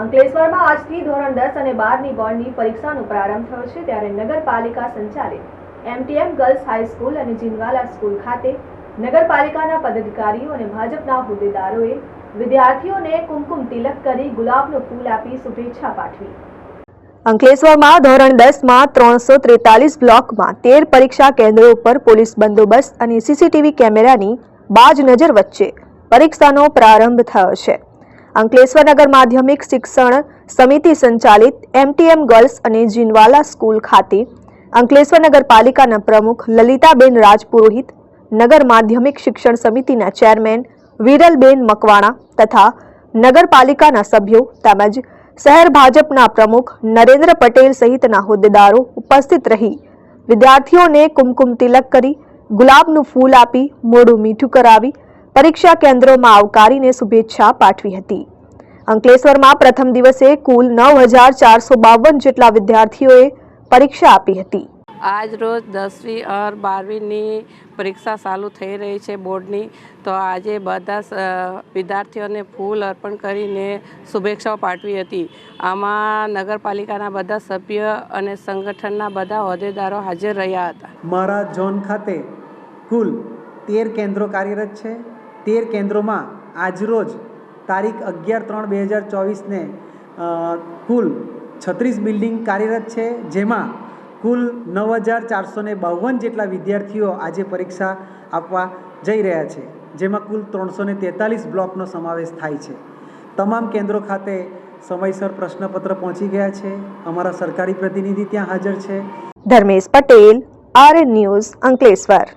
અંકલેશ્વરમાં આજથી ધોરણ દસ અને બારની બોર્ડની પરીક્ષાનો પ્રારંભ થયો છે ત્યારે નગરપાલિકા સંચાલિત એમટીએમ ગર્લ્સ હાઈસ્કૂલ અને જીનવાલા સ્કૂલ ખાતે નગરપાલિકાના પદાધિકારીઓ અને ભાજપના હોદ્દેદારોએ વિદ્યાર્થીઓને કુમકુમ તિલક કરી ગુલાબનું ફૂલ આપી શુભેચ્છા પાઠવી. અંકલેશ્વરમાં ધોરણ દસમાં ત્રણસો ત્રેતાલીસ બ્લોકમાં તેર પરીક્ષા કેન્દ્રો ઉપર પોલીસ બંદોબસ્ત અને સીસીટીવી કેમેરાની બાજ નજર વચ્ચે પરીક્ષાનો પ્રારંભ થયો છે. અંકલેશ્વર નગર માધ્યમિક શિક્ષણ સમિતિ સંચાલિત એમટીએમ ગર્લ્સ અને જીનવાલા સ્કૂલ ખાતે અંકલેશ્વર નગરપાલિકાના પ્રમુખ લલિતાબેન રાજપુરોહિત, નગર માધ્યમિક શિક્ષણ સમિતિના ચેરમેન વિરલબેન મકવાણા તથા નગરપાલિકાના સભ્યો તેમજ શહેર ભાજપના પ્રમુખ નરેન્દ્ર પટેલ સહિતના હોદ્દેદારો ઉપસ્થિત રહી વિદ્યાર્થીઓને કુમકુમ તિલક કરી ગુલાબનું ફૂલ આપી મોઢું મીઠું કરાવી પરીક્ષા કેન્દ્રોમાં આવકારીને શુભેચ્છા પાઠવી હતી. અંકલેશ્વરમાં પ્રથમ દિવસે કુલ નવ હજાર ચારસો બાવન જેટલા વિદ્યાર્થીઓએ પરીક્ષા આપી હતી. આજ રોજ દસમી ઓર બારમીની પરીક્ષા ચાલુ થઈ રહી છે બોર્ડની. તો આજે બધા વિદ્યાર્થીઓને ફૂલ અર્પણ કરીને શુભેચ્છાઓ પાઠવી હતી. આમાં નગરપાલિકાના બધા સભ્ય અને સંગઠનના બધા હોદ્દેદારો હાજર રહ્યા હતા. મારા ઝોન ખાતે કુલ તેર કેન્દ્રો કાર્યરત છે. તેર કેન્દ્રોમાં આજરોજ તારીખ અગિયાર ત્રણ બે હજાર ચોવીસને કુલ છત્રીસ બિલ્ડિંગ કાર્યરત છે, જેમાં કુલ નવ હજાર ચારસો ને બાવન જેટલા વિદ્યાર્થીઓ આજે પરીક્ષા આપવા જઈ રહ્યા છે, જેમાં કુલ ત્રણસો તેતાલીસ બ્લોકનો સમાવેશ થાય છે. તમામ કેન્દ્રો ખાતે સમયસર પ્રશ્નપત્ર પહોંચી ગયા છે, અમારા સરકારી પ્રતિનિધિ ત્યાં હાજર છે. Dharmesh Patel, RN news Ankleshwar.